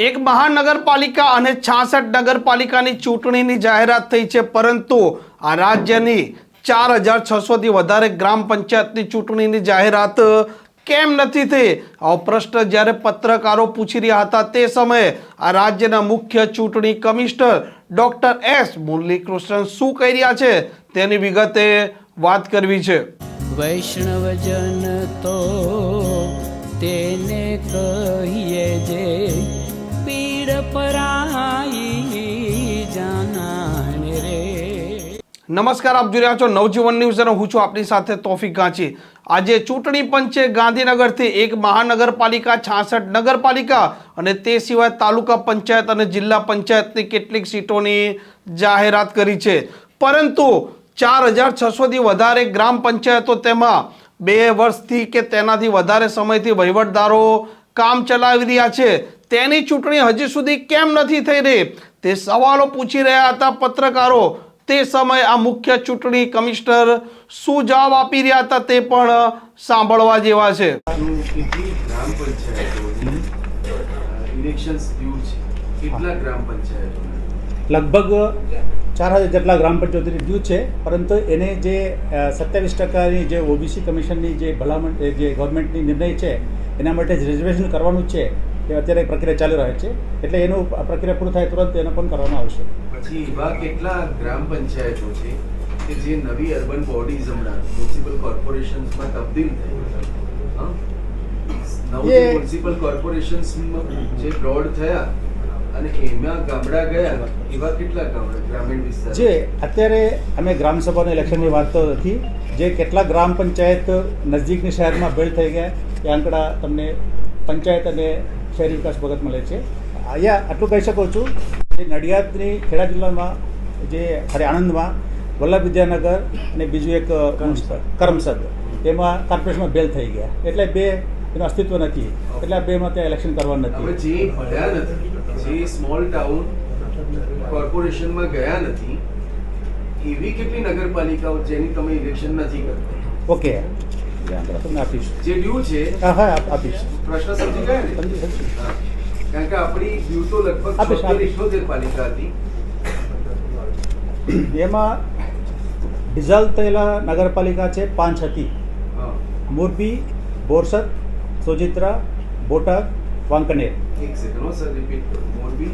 એક મહાનગરપાલિકા અને છાસઠ નગરપાલિકાની ચૂંટણીની જાહેરાત થઈ છે, પરંતુ આ રાજ્યની ચાર હજાર છસોથી વધારે ગ્રામ પંચાયતની ચૂંટણીની જાહેરાત કેમ નથી થઈ? આવો પ્રશ્ન જ્યારે પત્રકારો પૂછી રહ્યા હતા તે સમયે આ રાજ્યના મુખ્ય ચૂંટણી કમિશનર ડોક્ટર એસ મુરલીકૃષ્ણન શું કહી રહ્યા છે તેની વિગતે વાત કરવી છે. વૈષ્ણવજન તો તેને કહીએ જે નમસ્કાર આપ જોઈ રહ્યા છો નવજીવન ન્યૂઝ અને હું છું આપની સાથે તોફિક ગાંચી। આજે ચૂંટણી પંચે ગાંધીનગરથી એક મહાનગરપાલિકા, છાસઠ નગરપાલિકા અને તે સિવાય તાલુકા પંચાયત અને જિલ્લા પંચાયતની કેટલીક સીટોની જાહેરાત કરી છે. પરંતુ ચાર હજાર છસોથી વધારે ગ્રામ પંચાયતો તેમાં બે વર્ષથી કે તેનાથી વધારે સમયથી વહીવટદારો કામ ચલાવી રહ્યા છે. તેની ચૂંટણી હજી સુધી કેમ નથી થઈ રહી? તે સવાલો પૂછી રહ્યા હતા પત્રકારો. તે સમયે આ મુખ્ય ચૂંટણી કમિશનર શું જવાબ આપી રહ્યા હતા તે પણ સાંભળવા જેવા છે. ગ્રામ ઇલેક્શન્સ કેટલા ગ્રામ પંચાયતો? લગભગ ચાર હજાર જેટલા ગ્રામ પંચાયતોની ડ્યુ છે પરંતુ એને જે સત્યાવીસ ટકાની જે ઓબીસી કમિશનની જે ભલામણ એ જે ગવર્મેન્ટની નિર્ણય છે એના માટે જ રિઝર્વેશન કરવાનું છે. એ અત્યારે પ્રક્રિયા ચાલી રહે છે. એટલે એનું પ્રક્રિયા પૂરું થાય તુરંત એને પણ કરવામાં આવશે. પછી એવા કેટલા ગ્રામ પંચાયતો છે કે જે નવી અર્બન બોડીઝ હમણાં મ્યુનિસિપલ કોર્પોરેશન્સમાં તબદીલ થઈ? નવ મ્યુનિસિપલ કોર્પોરેશન્સ જે બ્રોડ થયા અને એમાં ગામડા ગયા એવા કેટલા ગામડા ગ્રામીણ વિસ્તાર? જે અત્યારે અમે ગ્રામસભાના ઇલેક્શનની વાત તો નથી. જે કેટલા ગ્રામ પંચાયત નજીકની શહેરમાં બિલ્ડ થઈ ગયા એ આંકડા તમને પંચાયત અને શહેરી વિકાસ વખત મળે છે. અહીંયા આટલું કહી શકું છું કે નડિયાદની ખેડા જિલ્લામાં જે ખરે આણંદમાં વલ્લભ વિદ્યાનગર અને બીજું એક કરમસદ. એમાં કોર્પોરેશનમાં બેલ થઈ ગયા. એટલે બે એનું અસ્તિત્વ નથી. એટલે આ બેમાં ત્યાં ઇલેક્શન કરવાનું નથી. જે ભણ્યા નથી જે સ્મોલ ટાઉન કોર્પોરેશનમાં ગયા નથી એવી કેટલી નગરપાલિકાઓ જેની તમે ઇલેક્શન નથી કરતા? ઓકે. એ આંકડા તમને આપીશ જે ડ્યુ છે હા હા આપ- આપીશ પ્રશ્ન સમજી ગયા ને સમજી સમજી હા. કારણ કે આપણી ડ્યુ તો લગભગ આપીશ, છોતેર આપીશ. ઇઠ્ઠોતેર પાલિકા હતી એમાં ડિઝોલ્વ થયેલા નગરપાલિકા છે પાંચ હતી હા. મોરબી બોરસદ સોજિત્રા બોટાદ વાંકનેર એક સેકન્ડ હો સર રિપીટ કરો મોરબી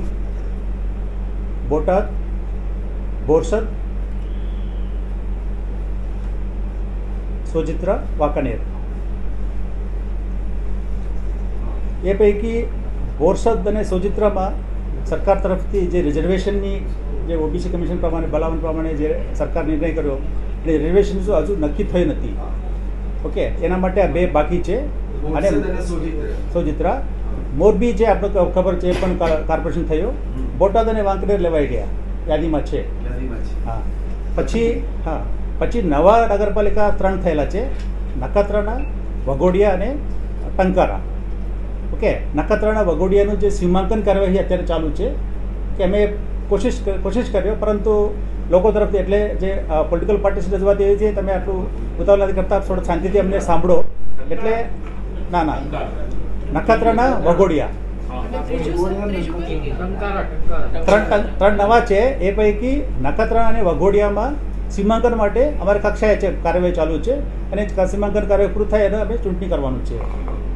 બોટાદ બોરસદ સોજિત્રા વાંકનેર એ પૈકી બોરસદ અને સોજિત્રામાં સરકાર તરફથી જે રિઝર્વેશનની જે ઓબીસી કમિશન પ્રમાણે ભલામણ પ્રમાણે જે સરકાર નિર્ણય કર્યો એ રિઝર્વેશન શું હજુ નક્કી થઈ નથી ઓકે એના માટે આ બે બાકી છે અને સોજિત્રા મોરબી જે આપણે ખબર છે એ પણ કોર્પોરેશન થયો બોટાદ અને વાંકનેર લેવાઈ ગયા યાદીમાં છે હા પછી હા પછી નવા નગરપાલિકા ત્રણ થયેલા છે. નખત્રાણા વઘોડિયા અને ટંકારા. ઓકે નખત્રાણા વઘોડિયાનું જે સીમાંકન કાર્યવાહી અત્યારે ચાલુ છે કે અમે કોશિશ કોશિશ કર્યો પરંતુ લોકો તરફથી એટલે જે પોલિટિકલ પાર્ટીસ રજૂઆત એવી છે તમે આટલું ઉતાવળ નથી કરતા થોડું શાંતિથી અમને સાંભળો. એટલે ના ના. નખત્રાણા વઘોડિયા ત્રણ ત્રણ- ત્રણ નવા છે એ પૈકી નખત્રાણા અને વઘોડિયામાં સીમાંકન માટે અમારી કક્ષાએ છે, કાર્યવાહી ચાલુ છે અને સીમાંકન કાર્યવાહી પૂરું થાય એને અમે ચૂંટણી કરવાનું છે.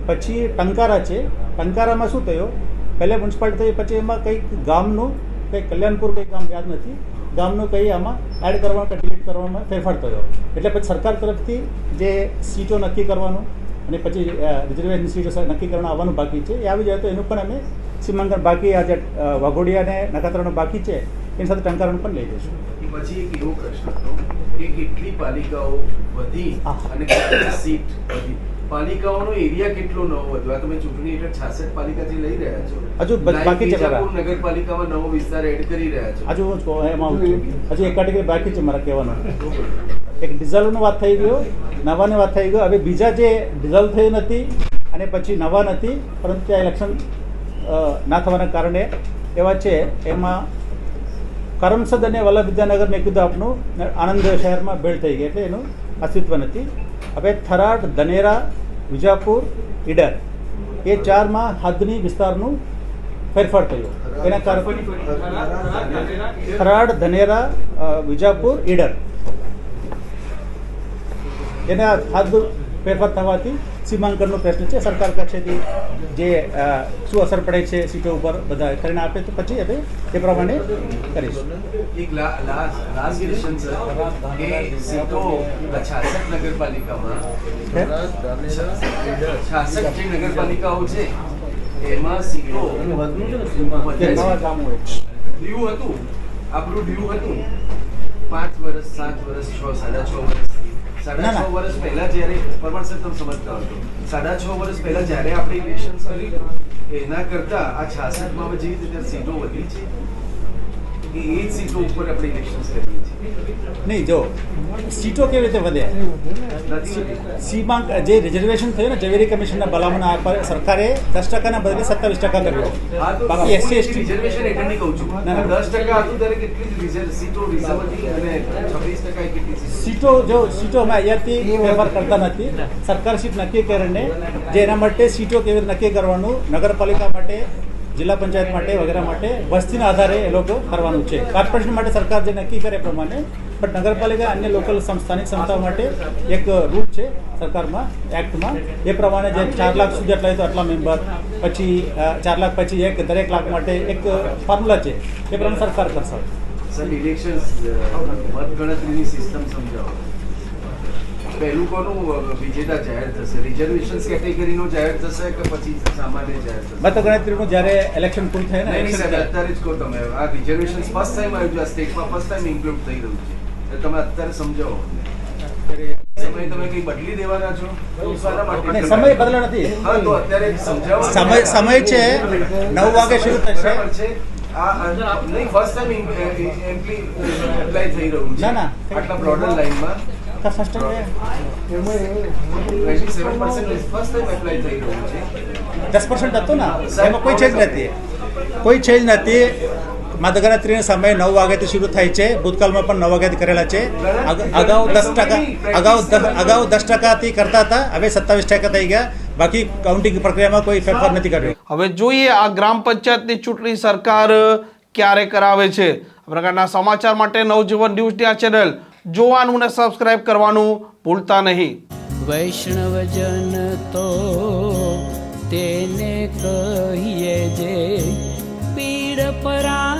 પછી ટંકારા છે. ટંકારામાં શું થયું? પહેલે મ્યુનિસિપાલિટી થઈ, પછી એમાં કંઈક ગામનું, કંઈક કલ્યાણપુર કંઈક ગામ યાદ નથી. ગામનું કંઈ આમાં એડ કરવા કે ડિલીટ કરવામાં ફેરફાર થયો. એટલે પછી સરકાર તરફથી જે સીટો નક્કી કરવાનું અને પછી રિઝર્વેશન સીટો નક્કી કરવાનું આવવાનું બાકી છે. એ આવી જાય તો એનું પણ અમે સીમાંકન બાકી આ જે વાઘોડિયા અને નખત્રાનું બાકી છે, એની સાથે ટંકારાનું પણ લઈ જઈશું. પછી એક એવો પ્રશ્ન હતો કે કેટલી પાલિકાઓ વધી અને કેટલી સીટ વધી? પાલિકાઓનો એરિયા કેટલો નવો વધ્યો? આ તમે ચૂંટણી હેઠળ છાસઠ પાલિકાથી લઈ રહ્યા છો હજુ બાકી છે ખરા. નગરપાલિકામાં નવો વિસ્તાર એડ કરી રહ્યા છો. હજુ હું એમાં હજુ એક કેટેગરી બાકી છે મારા કહેવાનું. એક ડીઝલનો વાત થઈ ગયો નવાની વાત થઈ ગયો. હવે બીજા જે ડીઝલ થયું નથી અને પછી નવા નથી પરંતુ ત્યાં ઇલેક્શન ના થવાના કારણે એવા છે. એમાં કરમસદ અને વલ્લભ વિદ્યાનગર મેં કીધું આપનું આણંદ શહેરમાં બિલ્ડ થઈ ગઈ એટલે એનું અસ્તિત્વ નથી. હવે થરાદ, ધનેરા, વિજાપુર, ઈડર, એ ચારમાં હદની વિસ્તારનું ફેરફાર થયો. એના કારણે થરાડ ધનેરા વિજાપુર, ઈડર. એના હદ ફેરફાર થવાથી સીમાંકનનો પ્રશ્ન છે. સરકાર કક્ષેથી જે શું અસર પડે છે સીટો ઉપર બધા કરીને આપે તો પછી આપણે એ પ્રમાણે કરીશું. એક લાસ્ટ લાસ્ટ ક્વેશ્ચન સર કે સીટો છાસઠ નગરપાલિકામાં છાસઠ જે નગરપાલિકાઓ છે એમાં સીટો ડ્યુ હતું આપણું ડ્યુ હતું પાંચ વર્ષ સાત વર્ષ છ સાડા છ વર્ષ. સાડા. છ વર્ષ પહેલા જ્યારે પરમાર તમે સમજતા હતો સાડા છ વર્ષ પહેલા જ્યારે આપણે ઇલેક્શન કર્યું એના કરતા આ છાસઠમાં જે રીતે સીટો વધી છે એ એ જ સીટો ઉપર આપણે ઇલેક્શન કરીએ છીએ. નહીં જો સીટો કેવી રીતે વધે? સીમાં જે રિઝર્વેશન થયું ને ઝવેરી કમિશનના ભલામણ પર સરકારે દસ ટકાના બદલે સત્તાવીસ ટકા કર્યો. બાકી એસસી એસટી રિઝર્વેશન એટલે કહું છું. દસ ટકા હતું ત્યારે કેટલી સીટો રિઝર્વ હતી અને છવ્વીસ ટકા કેટલી સીટો સીટો અમે અહીંયાથી ફેરફાર કરતા નથી. સરકાર સીટ નક્કી કરીને જે એના માટે સીટો કેવી રીતે નક્કી કરવાનું નગરપાલિકા માટે જિલ્લા પંચાયત માટે, વગેરે માટે વસ્તીના આધારે એ લોકો કરવાનું છે. કોર્પોરેશન માટે સરકાર જે નક્કી કરે પ્રમાણે પણ નગરપાલિકા અન્ય લોકલ સ્થાનિક સંસ્થાઓ માટે એક રૂટ છે સરકારમાં, એક્ટમાં. એ પ્રમાણે જે ચાર લાખ સુધી આટલા તો આટલા મેમ્બર પછી ચાર લાખ પછી એક, દરેક લાખ માટે એક ફોર્મ્યુલા છે. એ પ્રમાણે સરકાર કરશે. સર ઇલેક્શન મતગણતરીની સિસ્ટમ સમજાવો. પહેલું કોનું વિજેતા જાહેર થશે? રિઝર્વેશન કેટેગરીનો જાહેર થશે કે પછી સામાન્ય જાહેર થશે? મતગણતરીનું જ્યારે ઇલેક્શન પૂરું થાય ને નહીં, નહીં, સાહેબ, અત્યારે જ કહો તમે આ રિઝર્વેશન ફર્સ્ટ ટાઈમ આવ્યું છે આ સ્ટેટમાં ફર્સ્ટ ટાઈમ ઇન્ક્લુડ થઈ રહ્યું છે. તમે અત્યારે સમજાવો સમય તમે કઈ બદલી દેવાના છો? માટે સમય બદલા નથી. હા તો અત્યારે સમજાવો. સમય સમય છે નવ વાગે શરૂ થશે. નહીં ફર્સ્ટ ટાઈમ એપ્લાય થઈ રહ્યું છે. ના, ના. આટલા બ્રોડર લાઈનમાં કા first time એ 27% ફર્સ્ટ ટાઈમ દસ પર્સન્ટ હતું ને? એમાં કોઈ ચેન્જ નથી. કોઈ ચેન્જ નથી. મતગણતરીનો સમય નવ વાગ્યાથી શરૂ થાય છે. ભૂતકાળમાં પણ નવ વાગ્યાથી કરેલા છે. અગાઉ દસ ટકા, અગાઉ અગાઉ દસ ટકાથી કરતા હતા. હવે સત્તાવીસ ટકા થઈ ગયા. બાકી કાઉન્ટિંગ પ્રક્રિયામાં કોઈ ફેરફાર નથી કર્યો. હવે જોઈએ આ ગ્રામ પંચાયતની ચૂંટણી સરકાર ક્યારે કરાવે છે. આ પ્રકારના સમાચાર માટે નવજીવન ન્યૂઝ આ ચેનલ જોવાનું ને સબસ્ક્રાઇબ કરવાનું ભૂલતા નહીં. વૈષ્ણવજન તો તેને કહીએ જે પીડ પરા